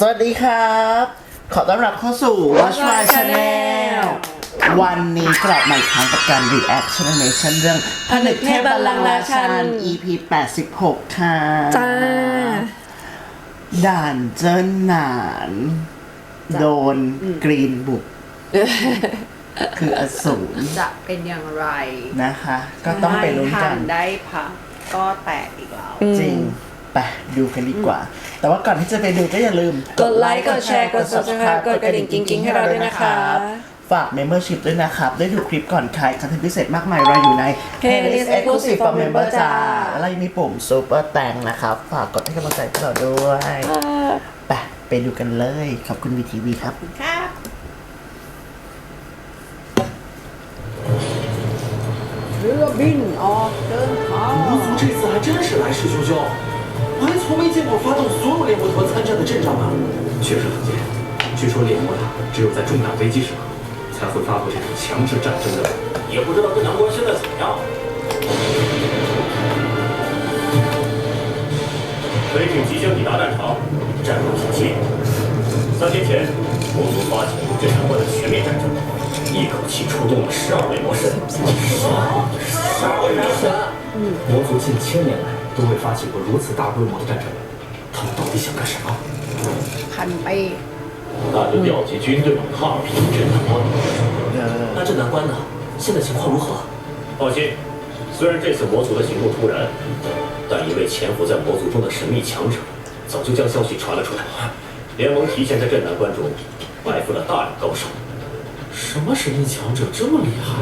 สวัสดีครับ ขอต้อนรับเข้าสู่ Watch My Channel วันนี้กลับมาอีกครั้งกับการ reaction animation เรื่องผนึกเทพบัลลังก์ราชัน EP 86 ค่ะ จ้า ด่านเจิ้นหนาน โดนกรีนบุก คืออสูรจะเป็นอย่างไรนะคะ ก็ต้องไปลุ้นไม่กัทันได้พักก็แตกอีกแล้ว จริง ไปดูกันดีกว่า แต่ว่าก่อนที่จะไปดูก็อย่าลืม กดไลค์กดแชร์กด Subscribe กดกระดิ่งกิ๊งๆให้เราด้วยนะคะ ฝาก Membership ด้วยนะครับ ได้ดูคลิปก่อนใครคอนเทนต์พิเศษมากมายรออยู่ใน Playlist Exclusive for Member จ้าแล้วเรายังมีปุ่ม Super แตงนะครับ ฝากกดให้กำลังใจพวกเราด้วยไปไปดูกันเลย ขอบคุณวีทีวีครับครับเรือบินออกเดินทาง 我还从没见过发动所有猎魔团参战的阵仗呢。确实很贱，据说猎魔塔只有在重大危机时刻才会发布这种强制战争的，也不知道这南关现在怎么样。飞艇即将抵达战场，战斗紧急。三天前，魔族发起了对南关的全面战争，一口气出动了十二位魔神。十二位魔神？魔族近千年来都会发起过如此大规模的战争，他们到底想干什么？叛呗。那就调集军队往哈尔滨镇南关。那镇南关呢？现在情况如何？放心，虽然这次魔族的行动突然，但一位潜伏在魔族中的神秘强者早就将消息传了出来。联盟提前在镇南关中埋伏了大量高手。什么神秘强者这么厉害？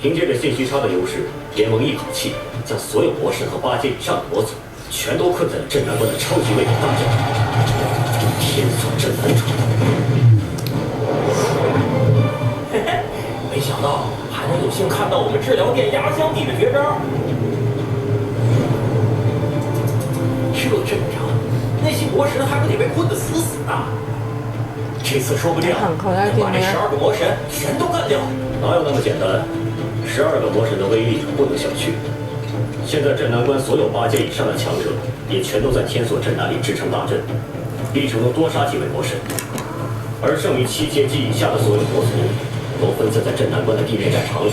凭借着信息差的优势，联盟一口气将所有魔神和八阶以上的魔族全都困在了镇南关的超级位置大阵中。天锁镇南城。嘿嘿，没想到还能有幸看到我们治疗殿压箱底的绝招。这阵仗，那些魔神还不得被困得死死的？这次说不定能把这十二个魔神全都干掉。哪有那么简单？十二个魔神的威力可不能小觑。现在镇南关所有八阶以上的强者也全都在天锁镇南里支撑大阵，力求能多杀几位魔神。而剩余七阶级以下的所有魔族都分散在镇南关的地面战场里，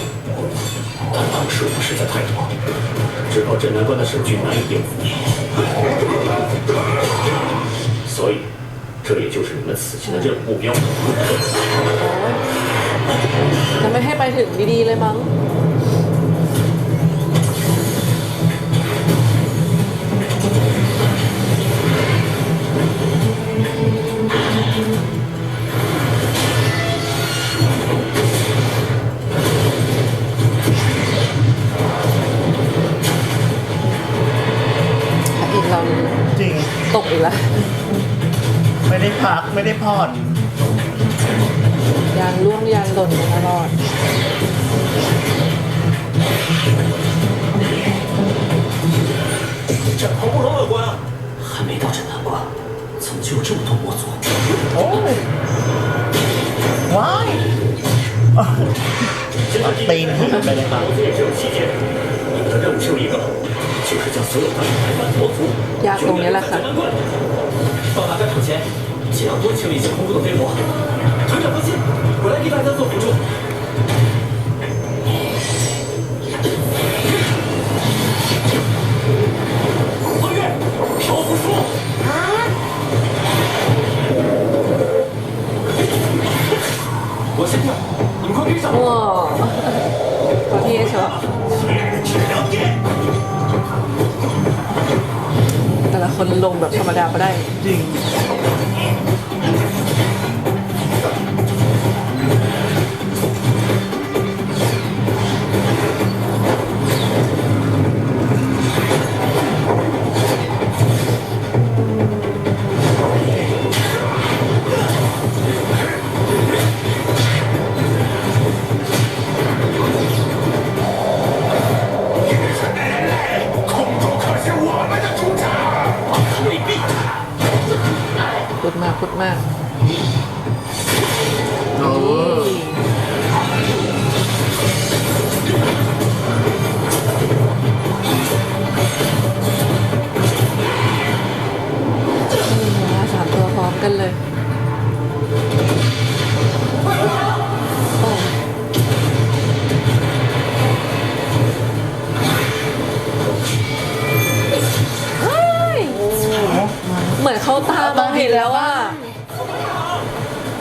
但他们数目实在太多，只靠镇南关的守军难以应付。所以，这也就是你们此行的任务目标。 จะไม่ให้ไปถึงดีๆเลยมั้ง 就有这么多魔族？哦，Why？啊，卑鄙！卑鄙！卑鄙！进入期间，你们的任务只有一个，就是将所有南岭的魔族消灭干净。大家注意，到达战场前尽量多清理一些恐怖的飞魔。团长放心，我来给大家做辅助。 우 와. 거기에 서. แต่ละคนลงแบบธรรมดาก็ได้ ดมากพูดมากโอ้มาสามตัวพร้อมกันเลย เห็นแล้วว่า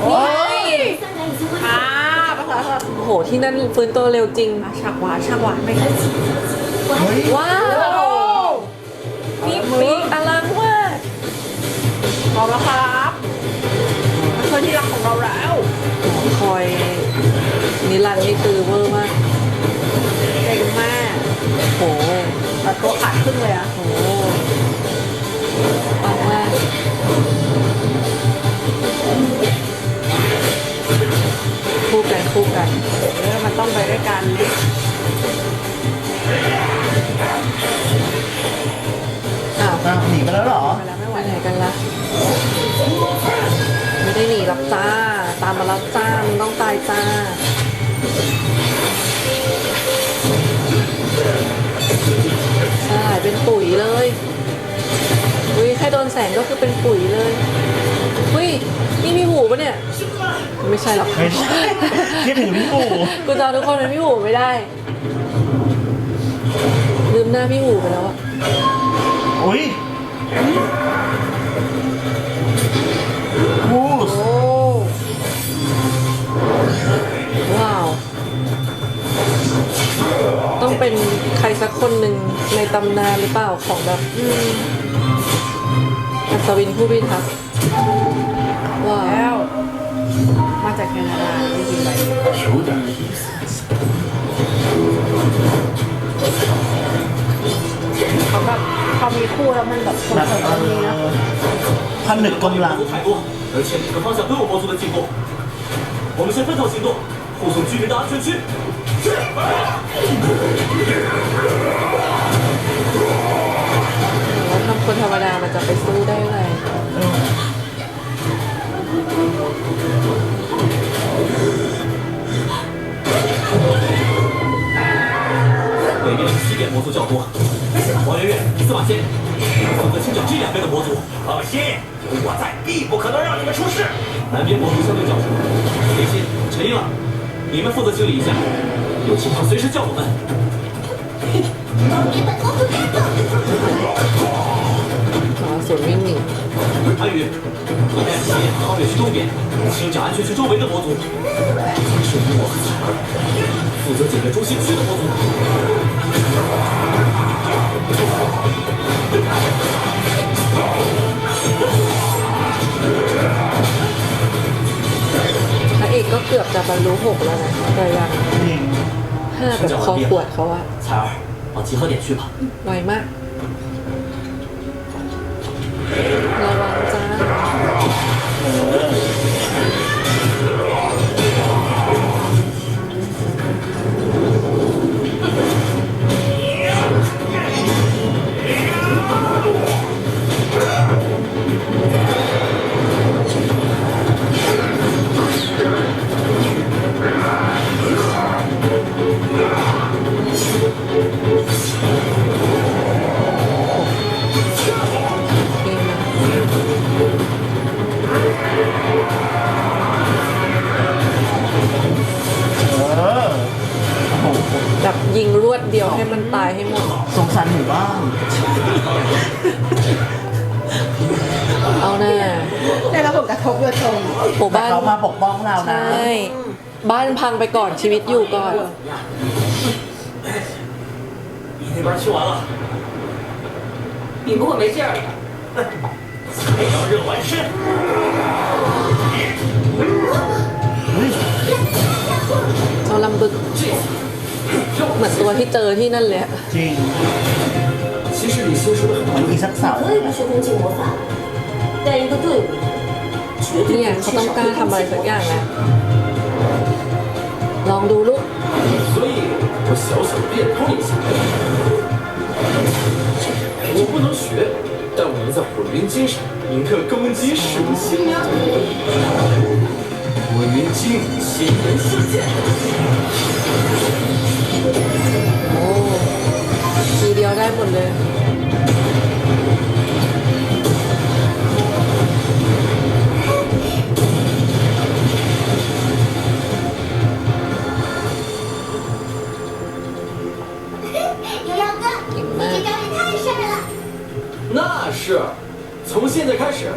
โอ้ยอ่าภาษาสัตว์โอ้โหที่นั่นฟื้นตัวเร็วจริงฉากหวานฉากหวานไม่เฮ้ยว้าวมีปีกอลังมากพร้อมแล้วครับเพื่อนที่รักของเราแล้วคอยนิรันดร์นี่คือเวอร์มากเก่งมากโอ้โหแต่ตัวขาดครึ่งเลยอะโอ้โหปังมาก คู่กันคู่กันเออมันต้องไปด้วยกันอ้าวอ้าวหนีไปแล้วเหรอ ไปแล้วไม่ไหไปวไหนกันล่ะไม่ได้หนีหรอกจ้า ตามมาแล้วจ้ามึงต้องตายจ้าใช่เป็นปุ๋ยเลยอุ้ยแค่ โดนแสงก็คือเป็นปุ๋ยเลยอุ้ยนี่มีหูปะเนี่ย ไม่ใช่หรอกไม่ใช่คิดถึงพี่ปู่กูจำทุกคนเป็นพี่หูไม่ได้ ลืมหน้าพี่หูไปแล้วอะอุ้ยวูสโอ้ว้าว ต้องเป็นใครสักคนหนึ่งในตำนานหรือเปล่าของแบบอืม อัศวินผู้พิทักษ์ว้าว แล้ว มาจากแคนาดาจริงๆไป 有点意思。 เขาแบบพอมีคู่แล้วมันแบบส่ง แบบ เสริม เอ กันดีนะ อผนึกกำลัง 魔族太多，而且每个方向都有魔族的进攻。我们先分头行动，护送居民的安全区。是。 แล้วทำคนธรรมดามันจะไปสู้ได้ 西边魔族较多。王媛媛司马仙负责清剿这两边的魔族放心有我在必不可能让你们出事。南边魔族相对较熟黑心陈英朗你们负责清理一下。有情况随时叫我们。韩宇，你带齐皓月去东边，清剿安全区周围的魔族。是你我和彩儿，负责解决中心区的魔族。 พระเอกก็เกือบจะบรรลุหกแล้วนะ แต่ยัง จริง ห้าแบบคอขวดเขาอะ 彩儿，往集合点去吧。 ไวมาก บ้าน เอาหน้า ได้รับผลกระทบโดยตรง โอ้ แต่ บ้าน เขามาปกป้องเรา ใช นะ ่ บ้านพังไปก่อนชีวิตอยู่ก่อน 你那边修完了，你不会没劲儿了吧？才要热完身。 เฮ้ย เจ้าลำบึก เหมือนตัวที่เจอที่นั่นเลยอะ จริง 其实你修饰的很 มันมีสักเสา 可以不学空气魔法，但一个队伍绝 เนี่ 对 ย 不 เขา 至 ต้อง 少 กล้า 会 ทำอะไร 空 สั 气 กอย่าง 魔法 แล้ว ลองดูลูก 所以我小小变通一下。我不能学，但我能在火云金上铭刻攻击属性呀。火云金新人射箭， โอ้ทีเดียวได้หมดเลย 牛羊哥，你这招也太帅了！那是。从现在开始，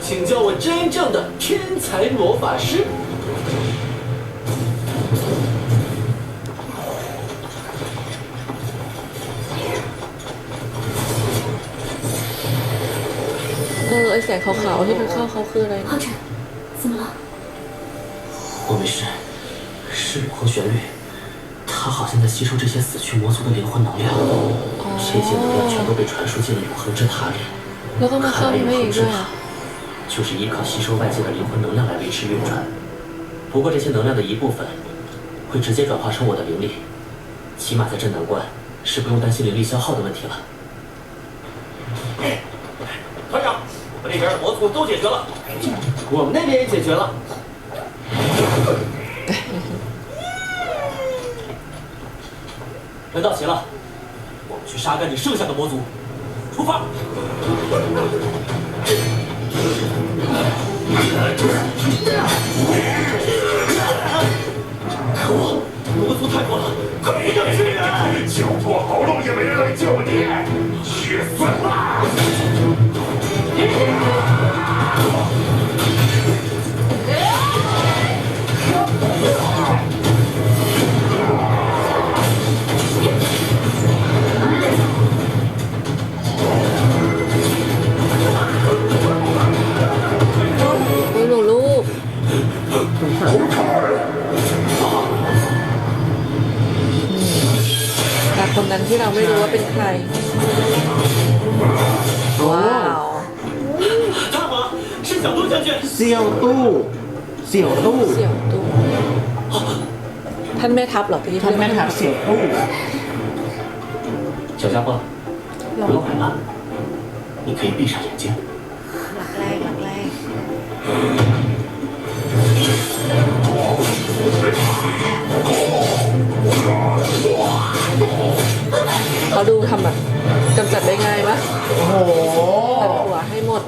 请叫我真正的天才魔法师。 ไอแสงขาวๆที่มันเข้าเขาคืออะไร 浩辰，怎么了？我没事，是永恒旋律，它好像在吸收这些死去魔族的灵魂能量，这些能量全都被传输进了永恒之塔里。 แล้วก็มาเข้า 看来 ที่ 永 ไม่อี 恒 ก 之 ด้วย 塔 อ่ะ 就是依靠吸收外界的灵魂能量来维持运转。不过这些能量的一部分会直接转化成我的灵力，起码在镇南关是不用担心灵力消耗的问题了。团长， 那边的魔族都解决了，我们那边也解决了。人到齐了，我们去杀干你剩下的魔族，出发！ ที่เราไม่รู้ว่าเป็นใคร ว้าว 大王，是小杜将军。 เซียวตู้เสี่ยวตู้ เสี่ยวตู้ท่านแม่ทัพเหรอพี่ ท่านแม่ทัพเสี่ยวตู้ 小家伙，不用害怕，你可以闭上眼睛。 หลักแรกหลักแรก เขาดูทำแบบกำจัดได้ง่ายปะโอ้โหตัดหัวให้หมด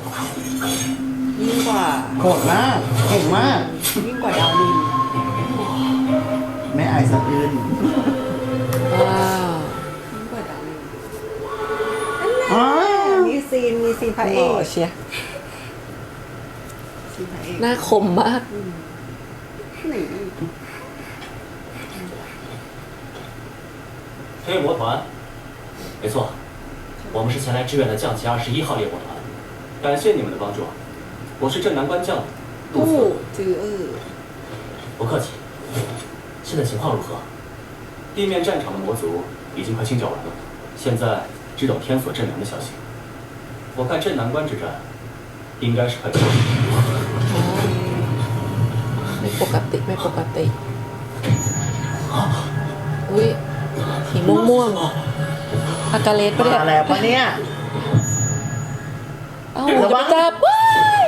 ยิ่งกว่าโคตรมากเก่งมาก ยิ่งกว่าดาวดินไม่อายสะอื้นว้าวยิ่งกว่าดาวดินอันนั้นวมีซีนมีซีนพระเอโอ้กเชียร์ซีนพระเอกหน้าคมมาก หนี Hey, what, man? 没错，我们是前来支援的降旗二十一号猎魔团。感谢你们的帮助，我是镇南关将杜 ตู้ 策。 จือเออ 不客气。现在情况如何？地面战场的魔族已经快清剿完了，现在只等天锁镇南的消息。我看镇南关之战应该是快结束。 ไม่ปกติไม่ปกติอุ้ยสีม่วงม่วงๆ อากาเลสปะเนี่ย มาแล้วปะเนี่ย เอ้าจะไปจับว้าย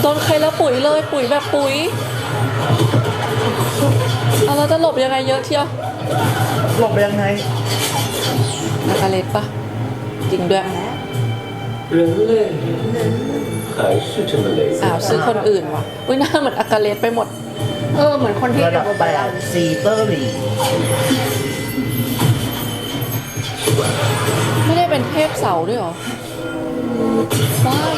โดนใครแล้วปุ๋ยเลย ปุ๋ยแบบปุ๋ยเอาแล้วจะหลบยังไงเยอะเที่ยว หลบไปยังไง อากาเลสปะจริงด้วย 人类还是这么累 อ้าวซื้อคนอื่นว่ะอุ้ยหน้าเหมือนอากาเลสไปหมด เออเหมือนคนที่ ระดับ เยว แป บา ดซีเตอร์ลี เป็นเทพเสาด้วยเหรอว้าย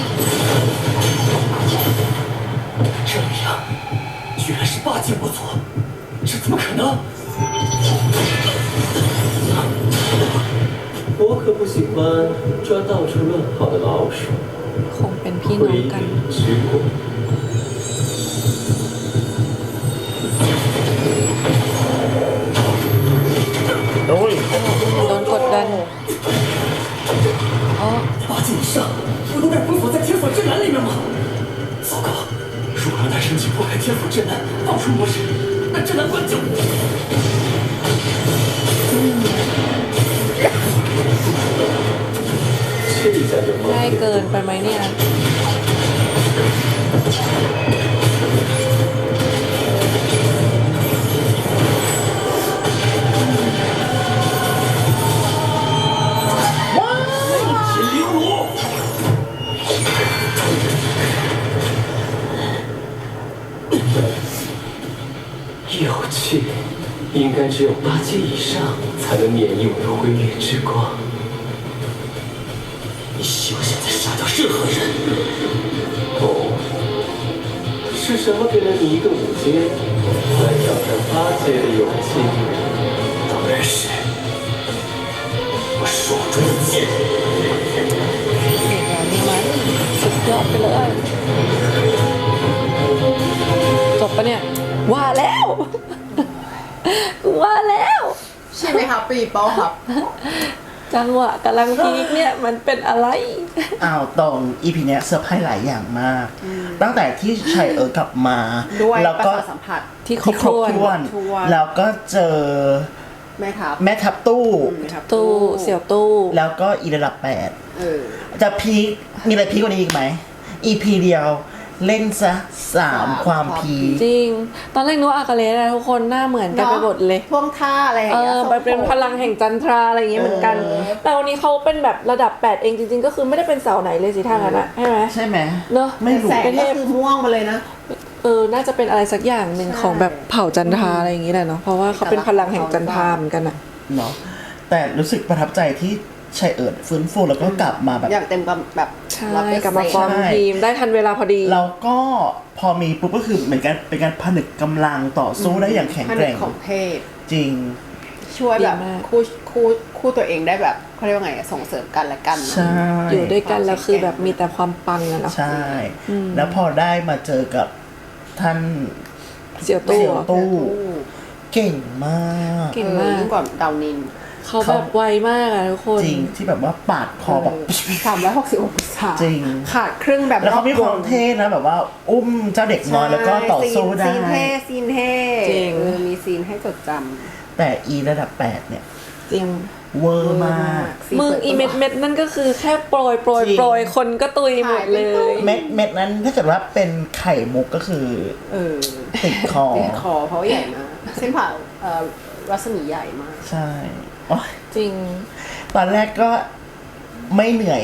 这样，居然是八级魔族，这怎么可能？我可不喜欢抓到处乱跑的老鼠。 คงเป็นพี่น้อง 回 กัน 镇南放出魔神那镇南关就应该只有八阶以上才能免疫我的辉月之光。你休想再杀掉任何人！哦，是什么给了你一个五阶来挑战八阶的勇气？当然是我手中的剑。 ใช่ไหมครับปีโป้ครับ จังหวะกำลังพีคเนี่ยมันเป็นอะไร อ้าวตรงอีพีเนี้ยเซอร์ไพรส์หลายอย่างมาก ตั้งแต่ที่ชัยเออกลับมา ด้วยแล้วประก็สาทสัมผัส ที่ครที่บครบถ้วน ถ้วนถ้วน แล้วก็เจอแม่ครับแม่ทับตู้อืมครับตู้เสี่ยวตู้ แล้วก็อีระดับแปด เออ จะพีคมีอะไรพีคกว่านี้อีกไหม EP เดียว เล่นซะสามสามความความพีค จริง ตอนแรกนึกว่าอากาเลสอะทุกคนหน้าเหมือนกันไปหมดเลยท่วงท่าอะไรอย่างเอเงี้ยอมันเป็นพลังแห่งจันทราอะไรอย่างเงี้ยเหมือนกันแต่วันนี้เขาเป็นแบบระดับ 8 เองจริง ๆ ก็คือไม่ได้เป็นเสาไหนเลยสิทางนั้นอะใช่ไหม ใช่ไหมเนอะ ไม่รู้ แสงเป็นเทก็พคือม่วงมาเลยนะ เออ น่าจะเป็นอะไรสักอย่างหนึ่งใช่ของแบบเผ่าจันทราอะไรอย่างงี้แหละเนาะ เพราะว่าเขาเป็นพลังแห่งจันทราเหมือนกันอะ เนาะแต่รู้สึกประทับใจที่ชัยเอิดฟื้นฟูแล้วก็กลับมาแบบ อย่างเต็มกำแบบ ใช่100%กลับมาฟอร์มใช่ทีมได้ทันเวลาพอดี แล้วก็พอมีปุ๊บก็คือเหมือนกันเป็นการผนึกกำลังต่อสู้ได้อย่างแข็งผแกนึกร่งของเทพจริง ช่วยแบบดีมากคู่คู่คู่ตัวเองได้แบบเขาเรียกว่าไงอะส่งเสริมกันและกันเนอะใช่อยู่ด้วยกันแล้วคือแบบมีแต่ความปังอะเนาะใช่ แล้วพอได้มาเจอกับท่านเสี่ยวตู้เสี่ยวอะตู้เก่งมาก เก่งเออมากยิ่งกว่าดาวนิน เขาแบบไวมากอะทุกคนจริงที่แบบว่าปาดคอแบบสามร้อยหกสิบองศาจริงขาดครึ่งแบบแล้วเขามีความเท่นะแบบว่า อุ้มเจ้าเด็กน้อยแล้วก็ต่อสู้ได้ซีนเท่ซีนเท่จริงเออมีซีนให้จดจแต่อีระดับ8เนี่ย จริงเวอำร์มากซีนมึงปิดอีเม็ดเม็ดนั่นก็คือแค่โปรยโปรยจริงโปรยคนก็ตุยหมดเลย เม็ดเม็ดนั้นถ้าเกิดว่าเป็นไข่มุกก็คือเออติดคอติดคอเพราะว่าใหญ่มากเส้นผ่าเอ่อ รัศมีใหญ่มาก ใช่โอ๊ยจริง ตอนแรกก็ไม่เหนื่อย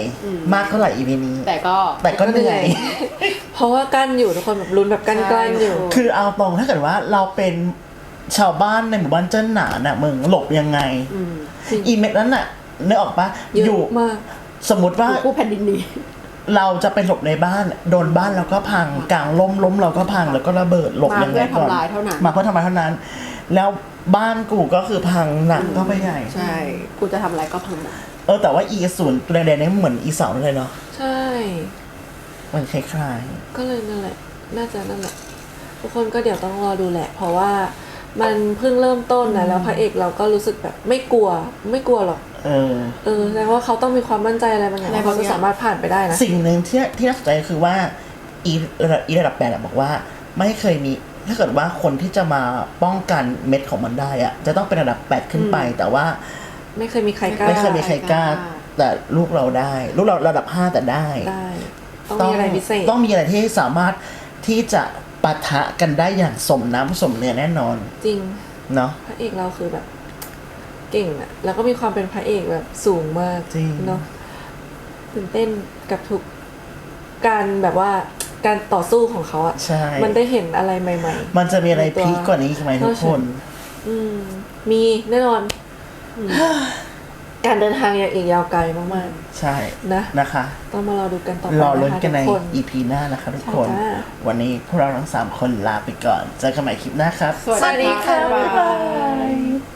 มากเท่าไหร่อีพีนี้ แต่ก็แต่ก็เหนื่อย เพราะว่ากั้นอยู่ทุกคนแบบลุ้นแบบกั้นใช่กลั้นอยู่ คือเอาตรงถ้าเกิดว่าเราเป็นชาวบ้านในหมู่บ้านเจิ้นหนาน่ะมึงหลบยังไงจริงอีเม็ดนั้นน่ะนึกออกปะเยอยู่อะมาก สมมติว่าคู่แผ่นดินนี้ เราจะไปหลบในบ้าน โดนบ้านเราก็พังกลางล้มล้มเราก็พังแล้วก็ระเบิดหลบมายังไงเพื่อก่อนทำลายเท่านั้น มาเพื่อทำลายเท่านั้น แล้ว บ้านกูก็คือพังหนักก็ไปใหญ่ใช่ กูจะทำอะไรก็พังหมดเออแต่ว่าอีศูนย์ตัวแดงๆเนี่ยเหมือนอีเสาเลยเนาะใช่ มันคล้ายก็เลยนั่นแหละ น่าจะนั่นแหละ ทุกคนก็เดี๋ยวต้องรอดูแหละ เพราะว่ามันเพิ่งเริ่มต้นนะแล้วพระเอกเราก็รู้สึกแบบไม่กลัว ไม่กลัวหรอก ๆเออ เออแสดงว่าเขาต้องมีความมั่นใจอะไรบางอย่างอะไรเขาบางอจะย่างสามารถผ่านไปได้นะ สิ่งหนึ่งที่ที่น่าสนใจคือว่าอีระดับอีระดับแปดอะบอกว่า ไม่เคยมี ถ้าเกิดว่าคนที่จะมาป้องกันเม็ดของมันได้อะจะต้องเป็นระดับแปดขึ้นไป แต่ว่าไม่เคยมีใครกล้าไม่เคยมีใครกล้า แต่ลูกเราได้ ลูกเราระดับห้าแต่ได้ได้ต้องมีอะไรพิเศษต้องมีอะไรที่สามารถที่จะปะทะกันได้อย่างสมน้ำสมเนื้อแน่นอน จริงเนาะพระเอกเราคือแบบเก่งอะแล้วก็มีความเป็นพระเอกแบบสูงมากจริงเนาะตื่นเต้นกับทุกการแบบว่า การต่อสู้ของเขาอะใช่ มันได้เห็นอะไรใหม่ มันจะมีอะไรพีคกว่านี้อีกไหมทุกคน ๆ อืม มีแน่นอนอืมการเดินทางยังอีกยาวไกลมากใช่ๆ นะ นะคะ ต้องมารอดูกันต่อไปรอลุ้นนะคะกันใน ทุกคน EP หน้านะคะทุกคน ใช่จ้า วันนี้พวกเราทั้งสามคนลาไปก่อน เจอกันใหม่คลิปหน้าครับ สวัสดีค่ะ บ๊ายบาย